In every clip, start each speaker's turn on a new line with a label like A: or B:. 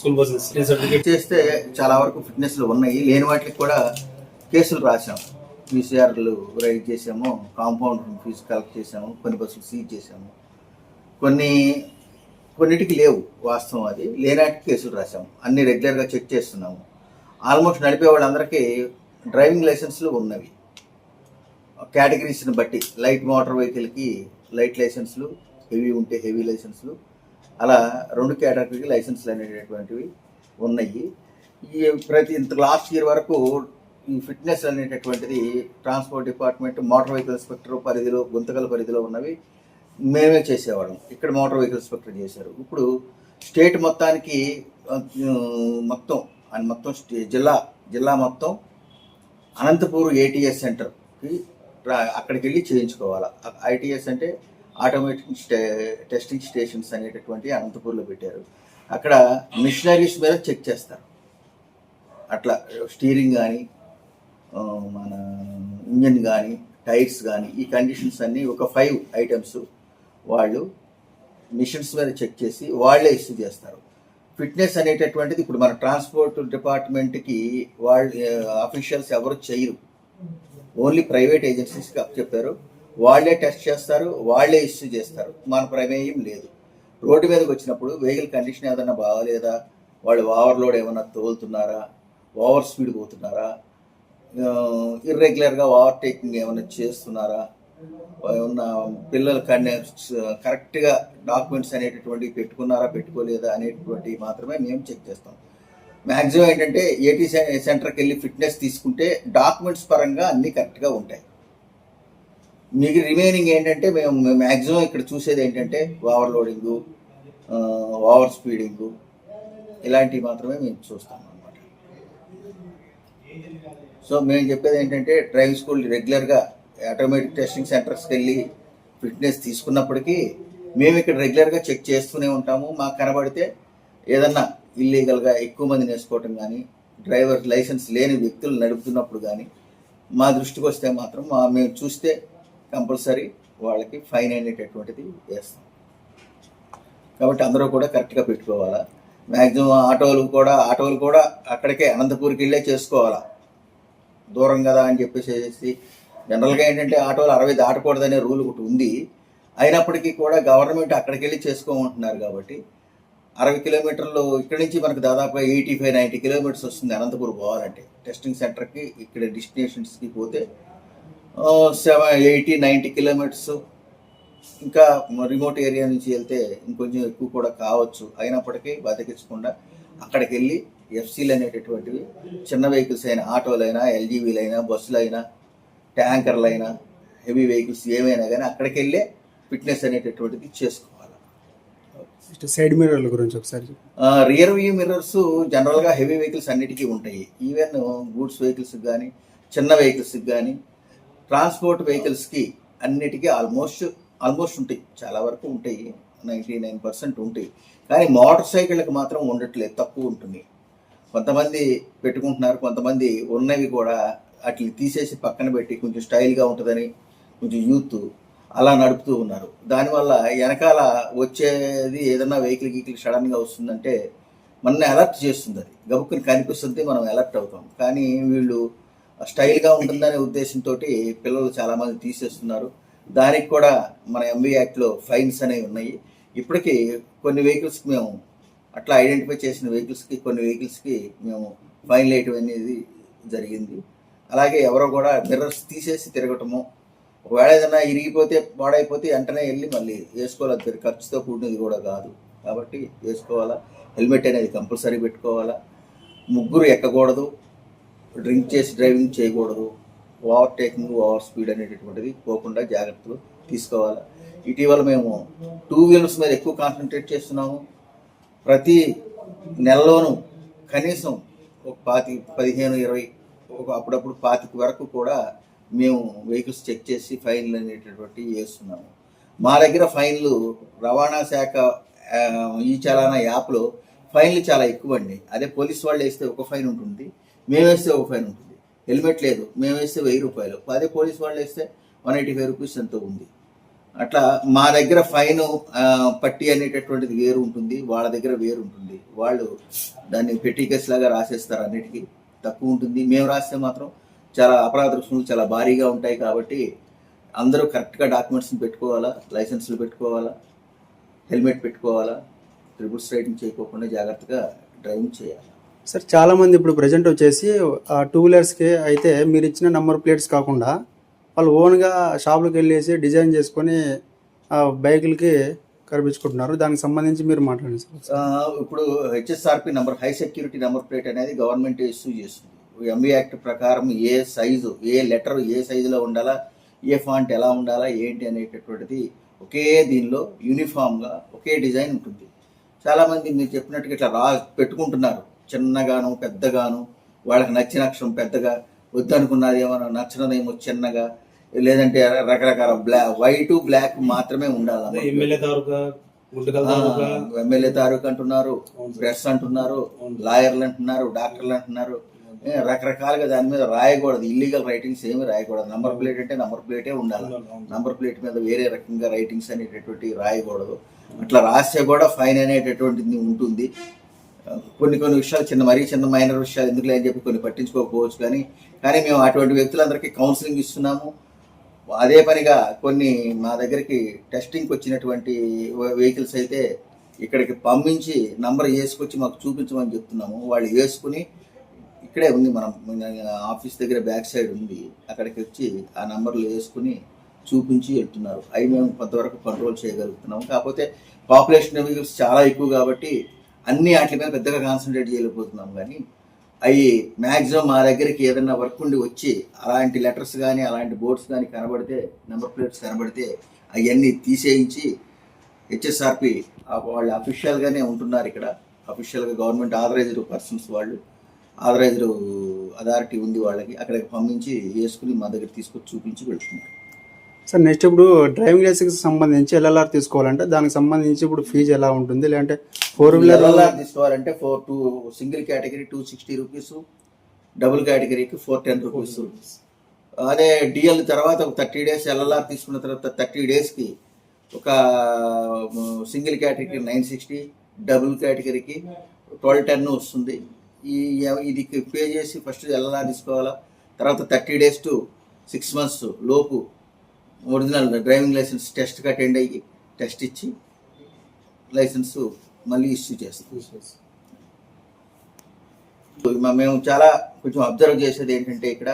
A: School buses certificate
B: చేస్తే చాలా వరకు ఫిట్నెస్లు ఉన్నాయి. లేని వాటికి కూడా కేసులు రాసాము పీసీఆర్లు రైడ్ చేసాము కాంపౌండ్ ఫీజు కలెక్ట్ చేసాము కొన్ని బస్సులు సీజ్ చేసాము కొన్ని కొన్నిటికి లేవు వాస్తవం అది. లేనాటికి కేసులు రాసాము అన్ని రెగ్యులర్గా చెక్ చేస్తున్నాము. ఆల్మోస్ట్ నడిపే వాళ్ళందరికీ డ్రైవింగ్ లైసెన్స్లు ఉన్నవి. కేటగిరీస్ని బట్టి లైట్ మోటార్ వెహికల్కి లైట్ లైసెన్స్లు హెవీ ఉంటే హెవీ లైసెన్స్లు అలా రెండు కేటగిరీకి లైసెన్స్లు అనేటటువంటివి ఉన్నాయి. ఈ ప్రతి ఇంత లాస్ట్ ఇయర్ వరకు ఈ ఫిట్నెస్ అనేటటువంటిది transport department motor vehicle inspector పరిధిలో గుంతకల పరిధిలో ఉన్నవి మేమే చేసేవాళ్ళం. ఇక్కడ మోటార్ వెహికల్ ఇన్స్పెక్టర్ చేశారు. ఇప్పుడు స్టేట్ మొత్తానికి మొత్తం అని మొత్తం జిల్లా జిల్లా మొత్తం అనంతపూర్ ఏటీఎస్ సెంటర్కి అక్కడికి వెళ్ళి చేయించుకోవాలి. ఐటీఎస్ అంటే ఆటోమేటిక్ స్టే టెస్టింగ్ స్టేషన్స్ అనేటటువంటి అనంతపూర్లో పెట్టారు. అక్కడ మిషనరీస్ మీద చెక్ చేస్తారు. అట్లా స్టీరింగ్ కానీ మన ఇంజన్ కానీ టైర్స్ కానీ ఈ కండిషన్స్ అన్నీ ఒక ఫైవ్ ఐటమ్స్ వాళ్ళు మిషన్స్ మీద చెక్ చేసి వాళ్ళే ఇష్యూ చేస్తారు. ఫిట్నెస్ అనేటటువంటిది ఇప్పుడు మన ట్రాన్స్పోర్ట్ డిపార్ట్మెంట్కి వాళ్ళ అఫీషియల్స్ ఎవరు చేయరు. ఓన్లీ ప్రైవేట్ ఏజెన్సీస్కి అప్ చెప్పారు. వాళ్ళే టెస్ట్ చేస్తారు వాళ్ళే ఇష్యూ చేస్తారు. మన ప్రమేయం లేదు. రోడ్డు మీదకి వచ్చినప్పుడు వెహికల్ కండిషన్ ఏదైనా బాగాలేదా? వాళ్ళు ఓవర్లోడ్ ఏమైనా తోలుతున్నారా? ఓవర్ స్పీడ్ పోతున్నారా? ఇర్రెగ్యులర్గా ఓవర్టేకింగ్ ఏమైనా చేస్తున్నారా? ఉన్న పిల్లలు కన్నా కరెక్ట్గా డాక్యుమెంట్స్ అనేటటువంటివి పెట్టుకున్నారా పెట్టుకోలేదా అనేటటువంటి మాత్రమే మేము చెక్ చేస్తాం. మ్యాక్సిమం ఏంటంటే ఏటీ సెంటర్కి వెళ్ళి ఫిట్నెస్ తీసుకుంటే డాక్యుమెంట్స్ పరంగా అన్నీ కరెక్ట్గా ఉంటాయి. మీకు రిమైనింగ్ ఏంటంటే మేము మ్యాక్సిమం ఇక్కడ చూసేది ఏంటంటే ఓవర్లోడింగు ఓవర్ స్పీడింగు ఇలాంటివి మాత్రమే మేము చూస్తాం అనమాట సో మేము చెప్పేది ఏంటంటే డ్రైవింగ్ స్కూల్ రెగ్యులర్గా ఆటోమేటిక్ టెస్టింగ్ సెంటర్స్కి వెళ్ళి ఫిట్నెస్ తీసుకున్నప్పటికీ మేము ఇక్కడ రెగ్యులర్గా చెక్ చేస్తూనే ఉంటాము. మాకు కనబడితే ఏదన్నా ఇల్లీగల్గా ఎక్కువ మంది నేర్చుకోవటం కానీ డ్రైవర్ లైసెన్స్ లేని వ్యక్తులు నడుపుతున్నప్పుడు కానీ మా దృష్టికి వస్తే మాత్రం మా మేము చూస్తే కంపల్సరీ వాళ్ళకి ఫైన్ అనేటటువంటిది వేస్తాం. కాబట్టి అందరూ కూడా కరెక్ట్గా పెట్టుకోవాలా. మ్యాక్సిమం ఆటోలు కూడా ఆటోలు కూడా అక్కడికే అనంతపూర్కి వెళ్ళే చేసుకోవాలా. దూరం కదా అని చెప్పేసి జనరల్గా ఏంటంటే ఆటోలు అరవై దాటకూడదనే రూల్ ఒకటి ఉంది. అయినప్పటికీ కూడా గవర్నమెంట్ అక్కడికి వెళ్ళి చేసుకోమంటున్నారు కాబట్టి అరవై కిలోమీటర్లు ఇక్కడి నుంచి మనకు దాదాపు ఎయిటీ ఫైవ్ నైంటీ కిలోమీటర్స్ వస్తుంది అనంతపురం పోవాలంటే. టెస్టింగ్ సెంటర్కి ఇక్కడ డెస్టినేషన్స్కి పోతే సెవెన్ ఎయిటీ నైంటీ కిలోమీటర్స్ ఇంకా రిమోట్ ఏరియా నుంచి వెళ్తే ఇంకొంచెం ఎక్కువ కూడా కావచ్చు. అయినప్పటికీ బతికించకుండా అక్కడికి వెళ్ళి ఎఫ్సీలు అనేటటువంటివి చిన్న వెహికల్స్ అయినా ఆటోలైనా ఎల్జీవీలైనా బస్సులైనా ట్యాంకర్లైనా హెవీ వెహికల్స్ ఏమైనా కానీ అక్కడికి వెళ్ళే ఫిట్నెస్ అనేటటువంటిది చేసుకోవాలి.
A: సైడ్ మిర్రర్ల గురించి ఒకసారి.
B: రియర్ వ్యూ మిర్రర్స్ జనరల్గా హెవీ వెహికల్స్ అన్నిటికీ ఉంటాయి. ఈవెన్ గూడ్స్ వెహికల్స్కి కానీ చిన్న వెహికల్స్కి కానీ ట్రాన్స్పోర్ట్ వెహికల్స్కి అన్నిటికీ ఆల్మోస్ట్ ఆల్మోస్ట్ ఉంటాయి. చాలా వరకు ఉంటాయి. నైంటీ నైన్ పర్సెంట్ ఉంటాయి. కానీ మోటార్ సైకిళ్ళకి మాత్రం ఉండట్లేదు. తక్కువ ఉంటుంది కొంతమంది పెట్టుకుంటున్నారు. కొంతమంది ఉన్నవి కూడా వాటిని తీసేసి పక్కన పెట్టి కొంచెం స్టైల్గా ఉంటుందని కొంచెం యూత్ అలా నడుపుతూ ఉన్నారు. దానివల్ల వెనకాల వచ్చేది ఏదన్నా వెహికల్ గీకిల్ సడన్గా వస్తుందంటే మనల్ని అలర్ట్ చేస్తుంది అది. గబుక్కుని కనిపిస్తుంది మనం అలర్ట్ అవుతాం. కానీ వీళ్ళు స్టైల్గా ఉంటుందనే ఉద్దేశంతో పిల్లలు చాలామంది తీసేస్తున్నారు. దానికి కూడా మన ఎంబీ యాక్ట్లో ఫైన్స్ అనేవి ఉన్నాయి. ఇప్పటికీ కొన్ని వెహికల్స్కి మేము అట్లా ఐడెంటిఫై చేసిన వెహికల్స్కి కొన్ని వెహికల్స్కి మేము ఫైన్ వేయటం అనేది జరిగింది. అలాగే ఎవరో కూడా మిర్రర్స్ తీసేసి తిరగటము ఒకవేళ ఏదైనా ఇరిగిపోతే పాడైపోతే వెంటనే వెళ్ళి మళ్ళీ వేసుకోవాలి. ఖర్చుతో కూడినది కూడా కాదు. కాబట్టి వేసుకోవాలా? హెల్మెట్ అనేది కంపల్సరీ పెట్టుకోవాలా? ముగ్గురు ఎక్కకూడదు. డ్రింక్ చేసి డ్రైవింగ్ చేయకూడదు. ఓవర్ టేకింగ్ ఓవర్ స్పీడ్ అనేటటువంటిది పోకుండా జాగ్రత్తలు తీసుకోవాలి. ఇటీవల మేము టూ వీలర్స్ మీద ఎక్కువ కాన్సన్ట్రేట్ చేస్తున్నాము. ప్రతి నెలలోనూ కనీసం ఒక పాతి పదిహేను ఇరవై ఒక అప్పుడప్పుడు పాతిక వరకు కూడా మేము వెహికల్స్ చెక్ చేసి ఫైన్లు అనేటటువంటి వేస్తున్నాము. మా దగ్గర ఫైన్లు రవాణా శాఖ ఈ చలానా యాప్లో ఫైన్లు చాలా ఎక్కువ అండి అదే పోలీస్ వాళ్ళు వేస్తే ఒక ఫైన్ ఉంటుంది. మేము వేస్తే ఒక ఫైన్ ఉంటుంది. హెల్మెట్ లేదు. మేము వేస్తే వెయ్యి రూపాయలు. అదే పోలీస్ వాళ్ళు వేస్తే వన్ ఎయిటీ ఫైవ్ రూపీస్ ఎంతో ఉంది. అట్లా మా దగ్గర ఫైన్ పట్టి అనేటటువంటిది వేరు ఉంటుంది. వాళ్ళ దగ్గర వేరు ఉంటుంది. వాళ్ళు దాన్ని పెట్టి కేసు లాగా రాసేస్తారు అన్నిటికీ. తక్కువ ఉంటుంది. మేము రాస్తే మాత్రం చాలా అపరాధ రుసుములు చాలా భారీగా ఉంటాయి కాబట్టి అందరూ కరెక్ట్గా డాక్యుమెంట్స్ని పెట్టుకోవాలా? లైసెన్స్లు పెట్టుకోవాలా? హెల్మెట్ పెట్టుకోవాలా? ట్రిపుల్స్ రైడింగ్ చేయకోకుండా జాగ్రత్తగా డ్రైవింగ్ చేయాలి.
A: సార్ చాలా మంది ఇప్పుడు ప్రజెంట్ వచ్చేసి ఆ టూ వీలర్స్కి అయితే మీరు ఇచ్చిన నెంబర్ ప్లేట్స్ కాకుండా వాళ్ళు ఓన్గా షాపులకు వెళ్ళేసి డిజైన్ చేసుకొని ఆ బైకులకి కనిపించుకుంటున్నారు. దానికి సంబంధించి మీరు మాట్లాడండి సార్.
B: ఇప్పుడు HSRP number high security number plate అనేది గవర్నమెంట్ ఇష్యూ చేస్తుంది. ఎంబీ యాక్ట్ ప్రకారం ఏ సైజు ఏ లెటర్ ఏ సైజులో ఉండాలా ఏ ఫాంట్ ఎలా ఉండాలా ఏంటి అనేటటువంటిది ఒకే దీనిలో యూనిఫామ్గా ఒకే డిజైన్ ఉంటుంది. చాలామంది మీరు చెప్పినట్టుగా ఇట్లా రా పెట్టుకుంటున్నారు. చిన్నగాను పెద్దగాను వాళ్ళకి నచ్చిన అక్షరం పెద్దగా వద్దనుకున్నది ఏమైనా నచ్చనదేమో చిన్నగా లేదంటే రకరకాల బ్లాక్ వైట్ బ్లాక్ మాత్రమే ఉండాలి
C: ఎమ్మెల్యే తాలూకు
B: అంటున్నారు. ప్రెస్ అంటున్నారు. లాయర్లు అంటున్నారు డాక్టర్లు అంటున్నారు. రకరకాలుగా దాని మీద రాయకూడదు. ఇల్లీగల్ రైటింగ్స్ ఏమి రాయకూడదు. నంబర్ ప్లేట్ అంటే నంబర్ ప్లేటే ఉండాలి. నంబర్ ప్లేట్ మీద వేరే రకంగా రైటింగ్స్ అనేటటువంటి రాయకూడదు. అట్లా రాస్తే కూడా ఫైన్ అనేటటువంటిది ఉంటుంది. కొన్ని కొన్ని విషయాలు చిన్న మరీ చిన్న మైనర్ విషయాలు ఎందుకులే అని చెప్పి కొన్ని పట్టించుకోకపోవచ్చు కానీ కానీ మేము అటువంటి వ్యక్తులందరికీ కౌన్సిలింగ్ ఇస్తున్నాము. అదే పనిగా కొన్ని మా దగ్గరికి టెస్టింగ్కి వచ్చినటువంటి వెహికల్స్ అయితే ఇక్కడికి పంపించి నంబర్ వేసుకొచ్చి మాకు చూపించమని చెప్తున్నాము. వాళ్ళు వేసుకుని ఇక్కడే ఉంది మనం ఆఫీస్ దగ్గర బ్యాక్ సైడ్ ఉంది. అక్కడికి వచ్చి ఆ నంబర్లు వేసుకుని చూపించి వెళ్తున్నారు అవి మేము కొంతవరకు కంట్రోల్ చేయగలుగుతున్నాము. కాకపోతే పాపులేషన్ వెహికల్స్ చాలా ఎక్కువ కాబట్టి అన్ని వాటి మీద పెద్దగా కాన్సన్ట్రేట్ చేయలేకపోతున్నాం కానీ అవి మ్యాక్సిమం మా దగ్గరికి ఏదైనా వర్క్ ఉండి వచ్చి అలాంటి లెటర్స్ కానీ అలాంటి బోర్డ్స్ కానీ కనబడితే నెంబర్ ప్లేట్స్ కనబడితే అవన్నీ తీసేయించి హెచ్ఎస్ఆర్పి వాళ్ళు అఫీషియల్గానే ఉంటున్నారు ఇక్కడ. అఫీషియల్గా గవర్నమెంట్ ఆథరైజ్డ్ పర్సన్స్ వాళ్ళు ఆథరైజ్డ్ అథారిటీ ఉంది వాళ్ళకి అక్కడికి పంపించి వేసుకుని మా దగ్గర తీసుకొచ్చి చూపించి వెళ్తున్నారు
A: సార్ నెక్స్ట్ ఇప్పుడు డ్రైవింగ్ లైసెన్స్ సంబంధించి ఎల్ఎల్ఆర్ తీసుకోవాలంటే దానికి సంబంధించి ఇప్పుడు ఫీజు ఎలా ఉంటుంది? లేదంటే ఫోర్ వీలర్
B: తీసుకోవాలంటే four two single category two sixty rupees double కేటగిరీకి ఫోర్ టెన్ రూపీస్ అదే డిఎల్ తర్వాత ఒక థర్టీ డేస్ ఎల్ఎల్ఆర్ తీసుకున్న తర్వాత థర్టీ డేస్కి ఒక సింగిల్ కేటగిరీకి నైన్ సిక్స్టీ డబుల్ కేటగిరీకి ట్వెల్వ్ టెన్ వస్తుంది. ఈ ఇది పే చేసి ఫస్ట్ ఎల్ఎల్ఆర్ తీసుకోవాలా? తర్వాత thirty days to six months లోపు ఒరిజినల్ డ్రైవింగ్ లైసెన్స్ టెస్ట్కి అటెండ్ అయ్యి టెస్ట్ ఇచ్చి లైసెన్స్ మళ్ళీ ఇష్యూ చేస్తాం. మేము చాలా కొంచెం అబ్జర్వ్ చేసేది ఏంటంటే ఇక్కడ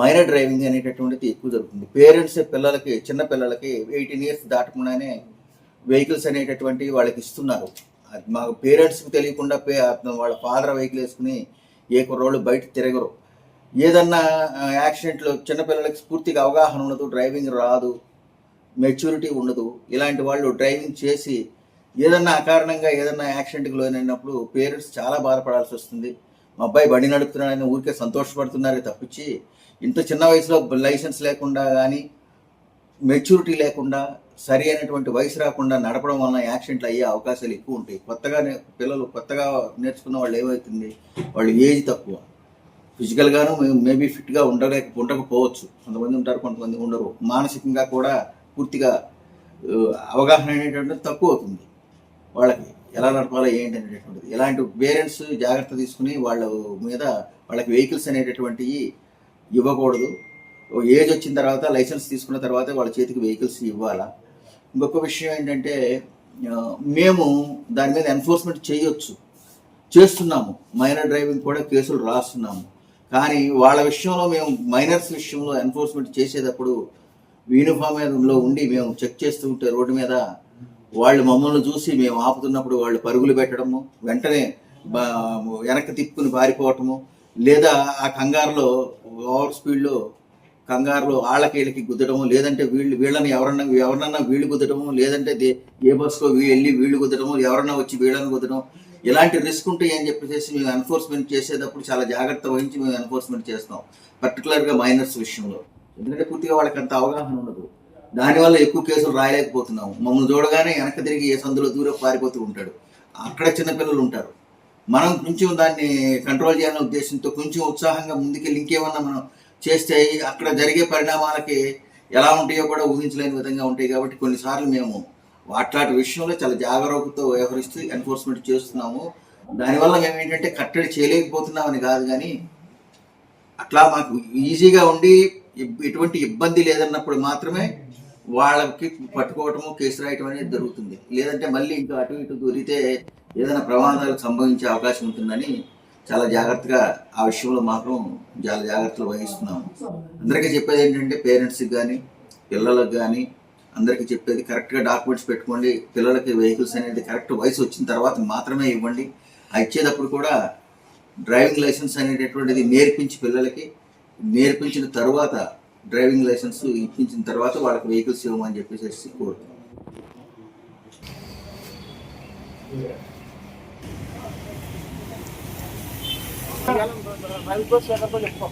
B: మైనర్ డ్రైవింగ్ అనేటటువంటిది ఎక్కువ జరుగుతుంది. పేరెంట్స్ పిల్లలకి చిన్న పిల్లలకి ఎయిటీన్ ఇయర్స్ దాటకుండానే వెహికల్స్ అనేటటువంటి వాళ్ళకి ఇస్తున్నారు. అది మాకు పేరెంట్స్కి తెలియకుండా పే వాళ్ళ ఫాదర్ వెహికల్ వేసుకుని ఏ కుర్రోళ్ళు బయట తిరగరు. ఏదన్నా యాక్సిడెంట్లో చిన్నపిల్లలకి పూర్తిగా అవగాహన ఉండదు డ్రైవింగ్ రాదు మెచ్యూరిటీ ఉండదు ఇలాంటి వాళ్ళు డ్రైవింగ్ చేసి ఏదన్నా అకారణంగా ఏదన్నా యాక్సిడెంట్కి లోనైనప్పుడు పేరెంట్స్ చాలా బాధపడాల్సి వస్తుంది. మా అబ్బాయి బండి నడుపుతున్నాడని ఊరికే సంతోషపడుతున్నారే తప్పించి ఇంత చిన్న వయసులో లైసెన్స్ లేకుండా కానీ మెచ్యూరిటీ లేకుండా సరి అయినటువంటి వయసు రాకుండా నడపడం వలన యాక్సిడెంట్లు అయ్యే అవకాశాలు ఎక్కువ ఉంటాయి. కొత్తగా పిల్లలు కొత్తగా నేర్చుకున్న వాళ్ళు ఏమవుతుంది వాళ్ళు ఏజ్ తక్కువ. ఫిజికల్గాను మేబీ ఫిట్గా ఉండలేక ఉండకపోవచ్చు. కొంతమంది ఉంటారు కొంతమంది ఉండరు. మానసికంగా కూడా పూర్తిగా అవగాహన అనేటువంటిది తక్కువ అవుతుంది. వాళ్ళకి ఎలా నడపాలో ఏంటి అనేటటువంటిది ఇలాంటి పేరెంట్స్ జాగ్రత్త తీసుకుని వాళ్ళ మీద వాళ్ళకి వెహికల్స్ అనేటటువంటివి ఇవ్వకూడదు. ఏజ్ వచ్చిన తర్వాత లైసెన్స్ తీసుకున్న తర్వాత వాళ్ళ చేతికి వెహికల్స్ ఇవ్వాలా? ఇంకొక విషయం ఏంటంటే మేము దాని మీద ఎన్ఫోర్స్మెంట్ చేయొచ్చు. చేస్తున్నాము. మైనర్ డ్రైవింగ్ కూడా కేసులు రాస్తున్నాము. కానీ వాళ్ళ విషయంలో మేము మైనర్స్ విషయంలో ఎన్ఫోర్స్మెంట్ చేసేటప్పుడు యూనిఫామ్లో ఉండి మేము చెక్ చేస్తూ ఉంటే రోడ్డు మీద వాళ్ళు మమ్మల్ని చూసి మేము ఆపుతున్నప్పుడు వాళ్ళు పరుగులు పెట్టడము వెంటనే వెనక్కి తిప్పుకుని పారిపోవటము లేదా ఆ కంగారులో ఓవర్ స్పీడ్లో కంగారులో వాళ్ళకి వీళ్ళకి గుద్దడము లేదంటే వీళ్ళు వీళ్ళని ఎవరన్నా ఎవరినన్నా వీళ్ళు గుద్దడము లేదంటే ఏ బస్కో వెళ్ళి వీళ్ళు గుద్దడము ఎవరన్నా వచ్చి వీళ్ళని గుద్దడం ఇలాంటి రిస్క్ ఉంటాయి అని చెప్పేసి మేము ఎన్ఫోర్స్మెంట్ చేసేటప్పుడు చాలా జాగ్రత్త వహించి మేము ఎన్ఫోర్స్మెంట్ చేస్తాం పర్టికులర్గా మైనర్స్ విషయంలో. ఎందుకంటే పూర్తిగా వాళ్ళకి అంత అవగాహన ఉండదు. దానివల్ల ఎక్కువ కేసులు రాయలేకపోతున్నాము. మమ్మల్ని చూడగానే వెనక తిరిగి ఏ సందులో దూరం పారిపోతూ ఉంటాడు. అక్కడ చిన్నపిల్లలు ఉంటారు. మనం కొంచెం దాన్ని కంట్రోల్ చేయాలనే ఉద్దేశంతో కొంచెం ఉత్సాహంగా ముందుకెళ్ళి ఇంకేమన్నా మనం చేస్తే అక్కడ జరిగే పరిణామాలకి ఎలా ఉంటాయో కూడా ఊహించలేని విధంగా ఉంటాయి కాబట్టి కొన్నిసార్లు మేము అట్లాంటి విషయంలో చాలా జాగరూకతో వ్యవహరిస్తూ ఎన్ఫోర్స్మెంట్ చేస్తున్నాము. దానివల్ల మేము ఏంటంటే కట్టడి చేయలేకపోతున్నామని కాదు కానీ అట్లా మాకు ఈజీగా ఉండి ఎటువంటి ఇబ్బంది లేదన్నప్పుడు మాత్రమే వాళ్ళకి పట్టుకోవటము కేసు రాయటం అనేది జరుగుతుంది. లేదంటే మళ్ళీ ఇంకా అటు ఇటు దొరికితే ఏదైనా ప్రమాదాలు సంభవించే అవకాశం ఉంటుందని చాలా జాగ్రత్తగా ఆ విషయంలో మాత్రం చాలా జాగ్రత్తలు వహిస్తున్నాము. అందరికీ చెప్పేది ఏంటంటే పేరెంట్స్కి కానీ పిల్లలకు కానీ అందరికీ చెప్పేది కరెక్ట్గా డాక్యుమెంట్స్ పెట్టుకోండి పిల్లలకి వెహికల్స్ అనేది కరెక్ట్ వయసు వచ్చిన తర్వాత మాత్రమే ఇవ్వండి. ఇచ్చేటప్పుడు కూడా డ్రైవింగ్ లైసెన్స్ అనేటటువంటిది నేర్పించి పిల్లలకి నేర్పించిన తర్వాత డ్రైవింగ్ లైసెన్స్ ఇప్పించిన తర్వాత వాళ్ళకి వెహికల్స్ ఇవ్వమని చెప్పేసి
D: కోరుతుంది చెప్పుకో